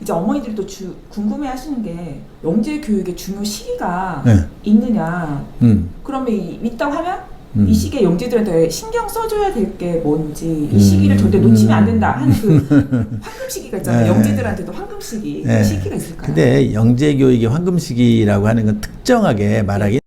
이제 어머니들이 또 주, 궁금해하시는 게 영재 교육의 중요 시기가 네. 있느냐. 음. 그러면 이, 있다고 하면 음. 이 시기에 영재들한테 신경 써줘야 될 게 뭔지 이 음. 시기를 절대 놓치면 안 된다 하는 그 황금 시기가 있잖아요. 네. 영재들한테도 황금 시기 네. 그 시기가 있을까요? 근데 영재 교육의 황금 시기라고 하는 건 특정하게 말하기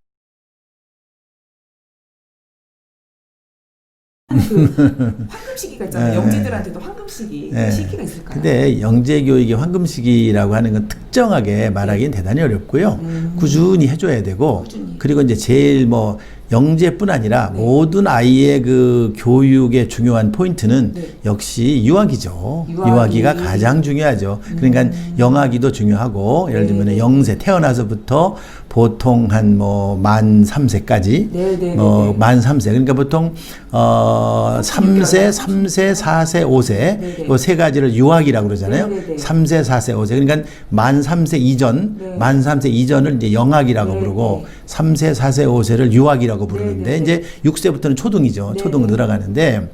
그 황금 시기가 있잖아요. 네. 영재들한테도 황금 시기 네. 그 시기가 있을까요? 근데 영재 교육의 황금 시기라고 하는 건 특정하게 말하기는 대단히 어렵고요. 음. 꾸준히 해줘야 되고 꾸준히. 그리고 이제 제일 뭐 영재뿐 아니라 네. 모든 아이의 그 교육의 중요한 포인트는 네. 역시 유아기죠. 유아기. 유아기가 가장 중요하죠. 그러니까 영아기도 중요하고 예를 들면 네. 영세 태어나서부터 보통 한 뭐만 3세까지 네, 네, 어, 네, 네. 만 3세. 그러니까 보통 어 3세, 3세, 4세, 5세 네, 네. 요세 가지를 유아기라고 그러잖아요. 네, 네, 네. 3세, 4세, 5세. 그러니까 만 3세 이전, 네. 만 3세 이전을 이제 영아기라고 네, 부르고 네. 3세, 4세, 5세를 유아기라고 부르는데 네, 네, 이제 6세부터는 초등이죠. 네, 초등으로 네. 들어가는데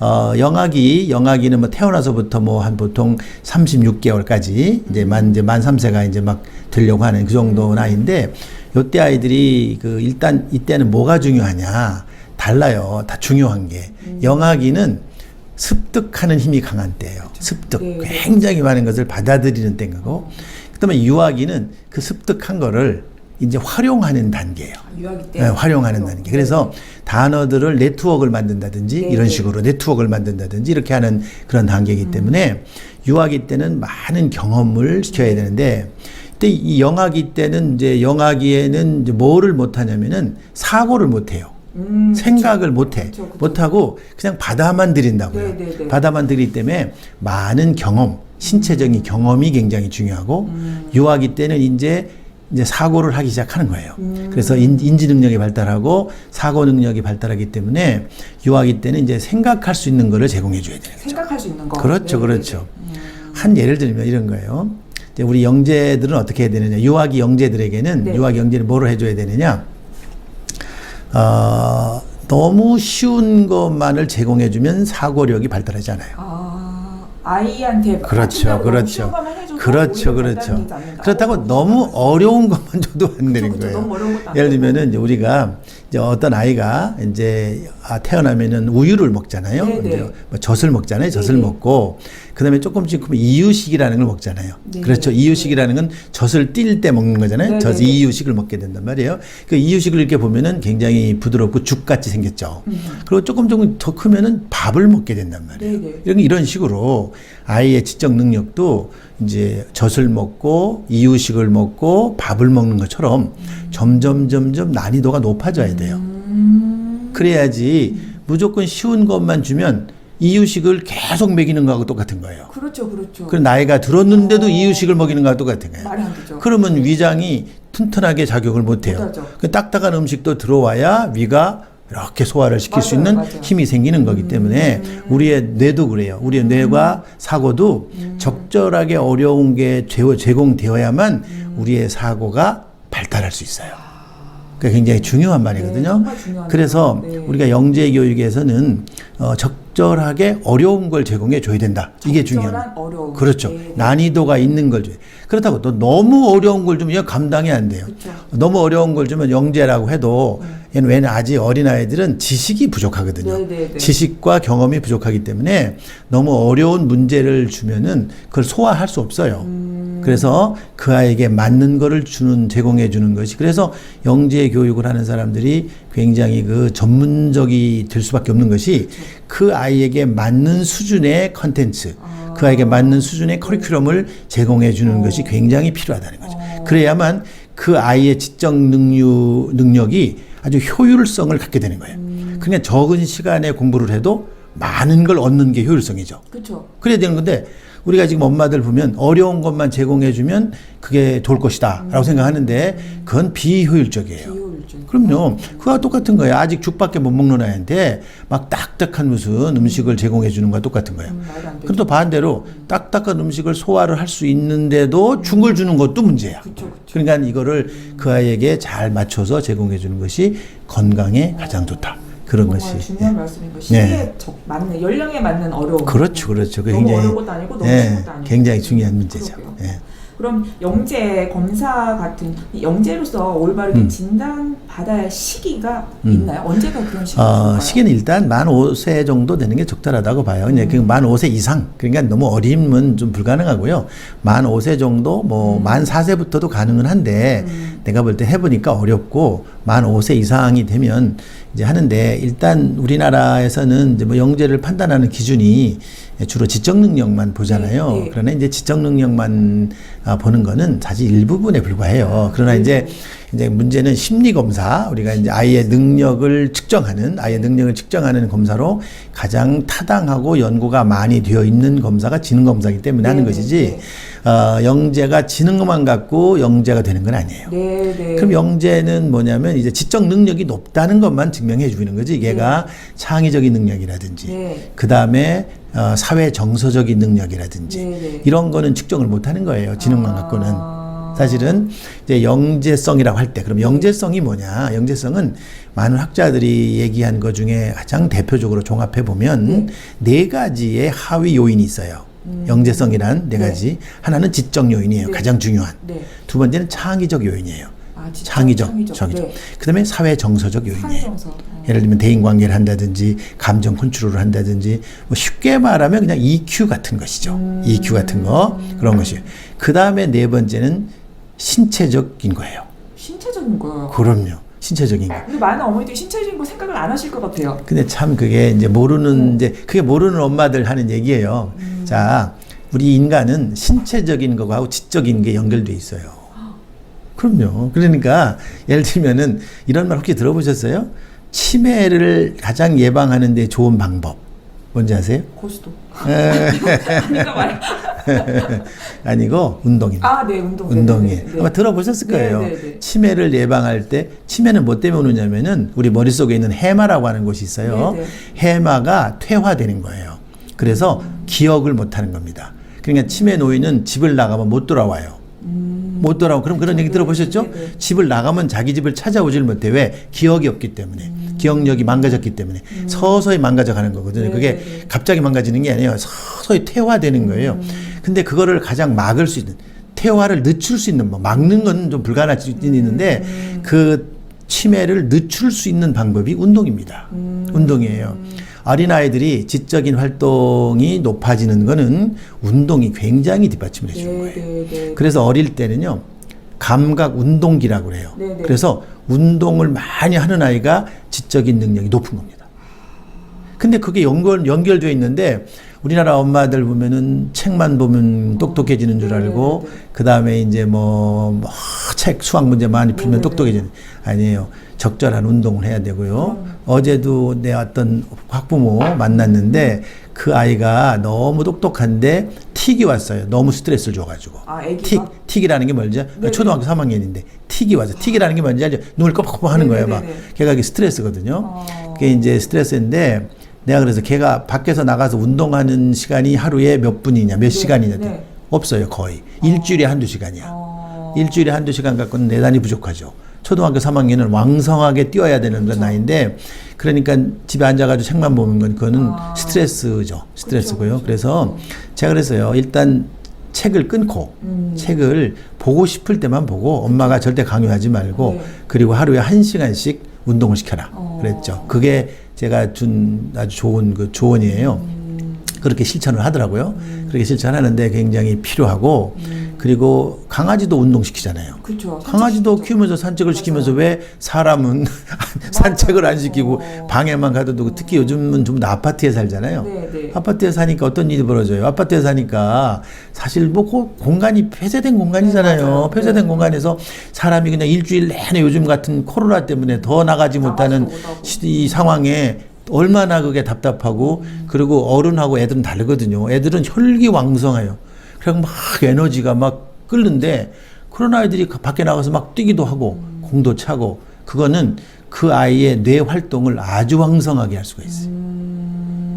어, 영아기, 영아기는 뭐 태어나서부터 뭐 한 보통 36개월까지 이제 만 이제 만 3세가 이제 막 되려고 하는 그 정도 음. 나이인데 요때 아이들이 그 일단 이때는 뭐가 중요하냐? 달라요. 다 중요한 게. 음. 영아기는 습득하는 힘이 강한 때예요. 습득. 네, 네. 굉장히 많은 것을 받아들이는 때인 거고. 그다음에 유아기는 그 습득한 거를 이제 활용하는 단계예요. 때 네, 활용하는 단계. 그래서 네. 단어들을 네트워크를 만든다든지 네, 이런 네. 식으로 네트워크를 만든다든지 이렇게 하는 그런 단계이기 음. 때문에 유아기 때는 많은 경험을 시켜야 되는데 그때 이 영아기 때는 이제 영아기에는 이제 뭐를 못 하냐면은 사고를 못 해요. 음, 생각을 못 해. 그쵸, 그쵸. 못 하고 그냥 받아만 들인다고요. 네, 네, 네. 받아만 들이기 때문에 많은 경험, 신체적인 경험이 굉장히 중요하고 음. 유아기 때는 이제 이제 사고를 하기 시작하는 거예요. 음. 그래서 인, 인지 능력이 발달하고 사고 능력이 발달하기 때문에 유아기 때는 이제 생각할 수 있는 거를 제공해 줘야 돼요. 생각할 수 있는 거 그렇죠, 네, 그렇죠. 네. 한 예를 들면 이런 거예요. 이제 우리 영재들은 어떻게 해야 되느냐? 유아기 영재들에게는 네. 유아기 영재를 뭐를 해줘야 되느냐? 어, 너무 쉬운 것만을 제공해주면 사고력이 발달하지 않아요. 아, 아이한테 그렇죠, 그렇죠. 그렇죠, 그렇죠. 그렇다고 어, 너무 어려운 것만 줘도 안 되는 거예요. 예를. 들면은 우리가 이제 어떤 아이가 이제 아, 태어나면은 우유를 먹잖아요. 네네. 이제 뭐 젖을 먹잖아요. 젖을 네네. 먹고 그다음에 조금씩 크면 이유식이라는 걸 먹잖아요. 네네. 그렇죠. 이유식이라는 건 젖을 띨 때 먹는 거잖아요. 젖 이유식을 먹게 된단 말이에요. 그 이유식을 이렇게 보면은 굉장히 부드럽고 죽같이 생겼죠. 음. 그리고 조금 조금 더 크면은 밥을 먹게 된단 말이에요. 이런 이런 식으로 아이의 지적 능력도 이제 젖을 먹고 이유식을 먹고 밥을 먹는 것처럼 점점 점점 난이도가 높아져야 돼요. 음. 그래야지 무조건 쉬운 것만 주면 이유식을 계속 먹이는 거하고 똑같은 거예요. 그렇죠, 그렇죠. 그 나이가 들었는데도 이유식을 먹이는 거하고 똑같은 거예요. 말이 안 되죠. 그러면 위장이 튼튼하게 작용을 못 해요. 그 딱딱한 음식도 들어와야 위가 이렇게 소화를 시킬 수 맞아요, 있는 맞아요. 음. 힘이 생기는 거기 때문에 우리의 뇌도 그래요. 우리의 뇌와 사고도 음. 적절하게 어려운 게 제- 제공되어야만 우리의 사고가 발달할 수 있어요. 그게 굉장히 중요한 말이거든요. 네. 그래서 네. 우리가 영재 교육에서는 어, 적절하게 어려운 걸 제공해 줘야 된다. 이게 중요한. 어려움. 그렇죠. 네, 네. 난이도가 있는 걸 줘요. 그렇다고 또 너무 어려운 걸 주면 얘 감당이 안 돼요. 그렇죠. 너무 어려운 걸 주면 영재라고 해도 얘는 왜냐 아직 어린 아이들은 지식이 부족하거든요. 네, 네, 네. 지식과 경험이 부족하기 때문에 너무 어려운 문제를 주면은 그걸 소화할 수 없어요. 음. 그래서 그 아이에게 맞는 거를 주는 제공해 주는 것이 그래서 영재 교육을 하는 사람들이 굉장히 그 전문적이 될 수밖에 없는 것이 그 아이에게 맞는 수준의 컨텐츠 아. 그 아이에게 맞는 수준의 커리큘럼을 제공해 주는 것이 굉장히 필요하다는 거죠. 어. 그래야만 그 아이의 지적 능력, 능력이 아주 효율성을 갖게 되는 거예요. 음. 그냥 적은 시간에 공부를 해도 많은 걸 얻는 게 효율성이죠. 그렇죠. 그래야 되는 건데 우리가 지금 엄마들 보면 어려운 것만 제공해 주면 그게 좋을 것이다 라고 생각하는데 그건 비효율적이에요. 비효율 적. 그럼요. 그와 똑같은 거예요. 아직 죽밖에 못 먹는 아이한테 막 딱딱한 무슨 음식을 제공해 주는 거와 똑같은 거예요. 음. 그럼 또 반대로 딱딱한 음식을 소화를 할 수 있는데도 죽을 주는 것도 문제야. 그렇죠, 그렇죠. 그러니까 이거를 그 아이에게 잘 맞춰서 제공해 주는 것이 건강에 가장 좋다. 그런 것이. 중요한 예. 말씀인 거. 시기에 적 맞는 연령에 맞는 어려움. 그렇죠, 그렇죠. 그 너무 굉장히 어려운 것도 아니고 너무 것도 아니고. 굉장히 중요한 문제죠. 그럼 영재 검사 같은 이 영재로서 올바르게 음. 진단 받아야 할 시기가 음. 있나요? 언제가 그런 시기가 어? 시기는 일단 만 5세 정도 되는 게 적절하다고 봐요. 음. 그냥 그만 5세 이상. 그러니까 너무 어림은 좀 불가능하고요. 만 5세 정도, 뭐, 음. 만 4세부터도 가능은 한데, 음. 내가 볼 때 해보니까 어렵고, 만 5세 이상이 되면 이제 하는데, 일단 우리나라에서는 이제 뭐 영재를 판단하는 기준이 주로 지적 능력만 보잖아요. 네, 네. 그러나 이제 지적 능력만 아, 보는 거는 사실 일부분에 불과해요. 그러나 네. 이제 이제 문제는 심리 검사 우리가 이제 아이의 능력을 측정하는 아이의 능력을 측정하는 검사로 가장 타당하고 연구가 많이 되어 있는 검사가 지능 검사이기 때문에 하는 네, 것이지 어, 영재가 지능 것만 갖고 영재가 되는 건 아니에요. 네, 네. 그럼 영재는 뭐냐면 이제 지적 능력이 높다는 것만 증명해 주는 거지. 얘가 창의적인 능력이라든지 네. 그 다음에 어, 사회 정서적인 능력이라든지 네, 네. 이런 거는 측정을 못 하는 거예요. 지능만 아. 갖고는. 사실은 이제 영재성이라고 할 때 그럼 영재성이 뭐냐? 영재성은 많은 학자들이 얘기한 것 중에 가장 대표적으로 종합해 보면 네 가지의 하위 요인이 있어요. 영재성이란 네 네. 가지. 하나는 지적 요인이에요. 네. 가장 중요한. 네. 두 번째는 창의적 요인이에요. 아, 진짜 창의적, 창의적. 창의적. 네. 그다음에 사회 정서적 요인이에요. 사회정서. 어. 예를 들면 대인 관계를 한다든지 감정 컨트롤을 한다든지 뭐 쉽게 말하면 그냥 EQ 같은 것이죠. 음. EQ 같은 거 그런 것이에요. 그 다음에 네 번째는 신체적인 거예요. 신체적인 거예요. 그럼요. 신체적인 거. 근데 많은 어머니들이 신체적인 거 생각을 안 하실 것 같아요. 근데 참 그게 이제 모르는 이제 그게 모르는 엄마들 하는 얘기예요. 자, 우리 인간은 신체적인 거하고 지적인 게 연결돼 있어요. 그럼요. 그러니까 예를 들면은 이런 말 혹시 들어보셨어요? 치매를 가장 예방하는 데 좋은 방법. 뭔지 아세요? 에, 아닌가 봐요. 아니고 운동입니다. 아, 네, 운동. 네, 운동이에요. 네, 네, 네. 아마 들어보셨을 네, 거예요. 네, 네. 치매를 예방할 때 치매는 뭐 때문에 오느냐면은 우리 머릿속에 있는 해마라고 하는 곳이 있어요. 네, 네. 해마가 퇴화되는 거예요. 그래서 기억을 못 하는 겁니다. 그러니까 치매 노인은 집을 나가면 못 돌아와요. 못 돌아오고 그럼 그런 얘기 네, 들어보셨죠? 네, 네. 집을 나가면 자기 집을 찾아오질 못해 왜 기억이 없기 때문에 음. 기억력이 망가졌기 때문에 서서히 망가져가는 거거든요. 네, 그게 네, 네. 갑자기 망가지는 게 아니에요. 서서히 퇴화되는 거예요. 음. 근데 그거를 가장 막을 수 있는 퇴화를 늦출 수 있는 뭐 막는 건 좀 불가능할 수 음. 있는데 그 치매를 늦출 수 있는 방법이 운동입니다. 음. 운동이에요. 어린 아이들이 지적인 활동이 높아지는 거는 운동이 굉장히 뒷받침을 해주는 거예요. 네, 네, 네. 그래서 어릴 때는요 감각 운동기라고 그래요. 네, 네. 그래서 운동을 많이 하는 아이가 지적인 능력이 높은 겁니다. 근데 그게 연결 연결되어 있는데 우리나라 엄마들 보면은 책만 보면 똑똑해지는 줄 네, 알고 네, 네. 그 다음에 이제 뭐 책 수학 문제 많이 풀면 네, 네, 똑똑해지는 아니에요. 적절한 운동을 해야 되고요. 어제도 내 어떤 학부모 만났는데 그 아이가 너무 똑똑한데 틱이 왔어요. 너무 스트레스를 줘가지고. 아? 틱, 틱이라는 게 뭔지 네, 초등학교 3학년인데 틱이 와서 틱이라는 게 뭔지 알죠? 눈을 껌껌 하는 네, 거예요. 네, 막 네, 네. 걔가 이게 스트레스거든요. 어. 그게 이제 스트레스인데 내가 그래서 걔가 밖에서 나가서 운동하는 시간이 하루에 몇 분이냐, 몇 시간이냐 네. 없어요 거의 일주일에 한두 시간이야. 어. 일주일에 한두 시간 갖고는 대단히 부족하죠. 초등학교 3학년은 왕성하게 뛰어야 되는 그런 나이인데 그러니까 집에 앉아가지고 책만 보는 건 그거는 아. 스트레스죠. 스트레스고요. 그쵸, 그쵸. 그래서 제가 그래서요. 일단 책을 끊고 음. 책을 보고 싶을 때만 보고 엄마가 절대 강요하지 말고 네. 그리고 하루에 한 시간씩 운동을 시켜라. 어. 그랬죠. 그게 제가 준 아주 좋은 그 조언이에요. 음. 그렇게 실천을 하더라고요. 그렇게 실천하는데 굉장히 필요하고 음. 그리고 강아지도 운동시키잖아요. 그렇죠. 강아지도. 키우면서 산책을 맞아요. 시키면서 왜 사람은 산책을 안 시키고 어. 방에만 가도 특히 요즘은 좀다 아파트에 살잖아요. 네, 네. 아파트에 사니까 어떤 일이 벌어져요? 아파트에 사니까 사실 뭐 고- 공간이 폐쇄된 공간이잖아요. 네. 폐쇄된 네. 공간에서 사람이 그냥 일주일 내내 요즘 같은 코로나 때문에 더 나가지 못하는. 시- 이 상황에 얼마나 그게 답답하고 그리고 어른하고 애들은 다르거든요. 애들은 혈기왕성해요. 그냥 막 에너지가 막 끓는데 그런 아이들이 그 밖에 나가서 막 뛰기도 하고 공도 차고 그거는 그 아이의 뇌 활동을 아주 왕성하게 할 수가 있어요.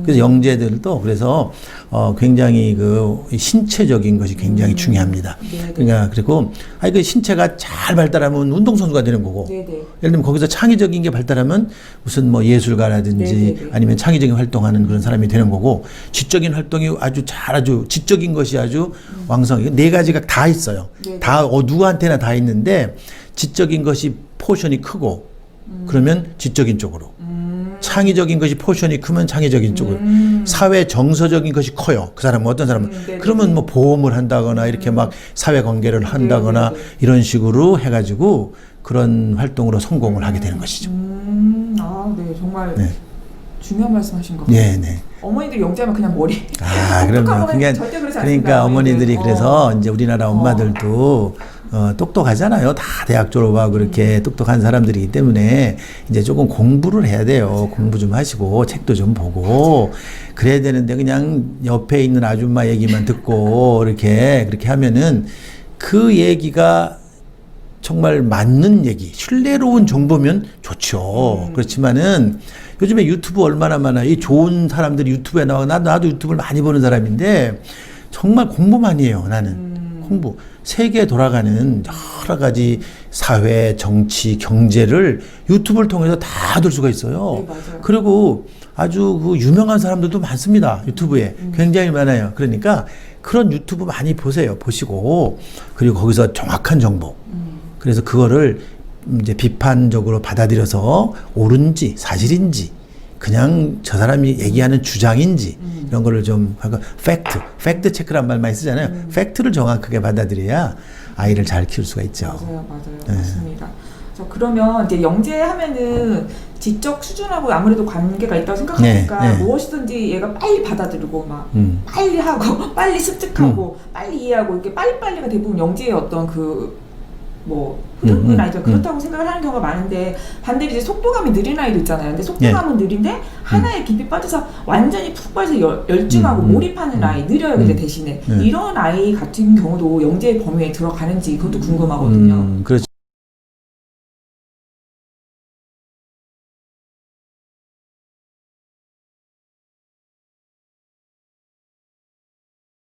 그래서 영재들도 그래서 어 굉장히 그 신체적인 것이 굉장히 중요합니다. 네, 네. 그러니까 그리고 아니 그 신체가 잘 발달하면 운동 선수가 되는 거고 네, 네. 예를 들면 거기서 창의적인 게 발달하면 무슨 뭐 예술가라든지 네네네. 아니면 창의적인 활동하는 그런 사람이 되는 거고 지적인 활동이 아주 잘 아주 지적인 것이 아주 왕성. 이네 가지가 다 있어요. 음. 네네. 다 어, 누구한테나 다 있는데 지적인 것이 포션이 크고 그러면 지적인 쪽으로 음. 창의적인 것이 포션이 크면 창의적인 쪽으로 음. 사회 정서적인 것이 커요. 그 사람은 어떤 사람은 음, 네네. 그러면 뭐 보험을 한다거나 이렇게 막 사회 관계를 한다거나 네 네 네. 이런 식으로 해가지고 그런 활동으로 성공을 하게 되는 것이죠. 음, 아, 네, 정말 네. 중요한 말씀하신 것 같아요. 네, 네. 어머니들 영재하면 그냥 머리. 아, 그럼요. 똑똑하거나 그러니까, 절대 그러지 않습니다, 어머니들이 어머니들. 그래서 어. 이제 우리나라 엄마들도 어, 똑똑하잖아요. 다 대학 졸업하고 음. 그렇게 똑똑한 사람들이기 때문에 이제 조금 공부를 해야 돼요. 공부 좀 하시고 책도 좀 보고 그래야 되는데 그냥 옆에 있는 아줌마 얘기만 듣고 이렇게 그렇게 하면은 그 얘기가 정말 맞는 얘기, 신뢰로운 정보면 좋죠. 음. 그렇지만은 요즘에 유튜브 얼마나 많아. 이 좋은 사람들이 유튜브에 나와. 나, 나도 유튜브를 많이 보는 사람인데 정말 공부 많이 해요. 나는. 음. 공부. 세계에 돌아가는 여러 가지 사회, 정치, 경제를 유튜브를 통해서 다 들 수가 있어요. 네. 그리고 아주 그 유명한 사람들도 많습니다. 유튜브에. 음. 굉장히 많아요. 그러니까 그런 유튜브 많이 보세요. 보시고 그리고 거기서 정확한 정보. 음. 그래서 그거를 이제 비판적으로 받아들여서 옳은지 사실인지 그냥 저 사람이 얘기하는 주장인지 음. 이런 거를 좀 하고 팩트, 팩트 체크란 말 많이 쓰잖아요. 음. 팩트를 정확하게 받아들여야 아이를 잘 키울 수가 있죠. 맞아요, 맞아요, 네. 맞습니다. 자 그러면 이제 영재하면은 지적 수준하고 아무래도 관계가 있다고 생각하니까 네, 네. 무엇이든지 얘가 빨리 받아들이고 막 음. 빨리 하고 빨리 습득하고 빨리 이해하고 이렇게 빨리 빨리가 대부분 영재의 어떤 그 뭐 음, 음, 아니죠 그렇다고 생각을 하는 경우가 많은데 반대로 이제 속도감이 느린 아이도 있잖아요. 근데 예. 속도감은 느린데 하나에 깊이 빠져서 완전히 푹 빠져서 열, 열중하고 음, 음, 몰입하는 음. 아이 느려요 근데 음. 대신에 네. 이런 아이 같은 경우도 영재 범위에 들어가는지 그것도 궁금하거든요. 음, 그렇죠.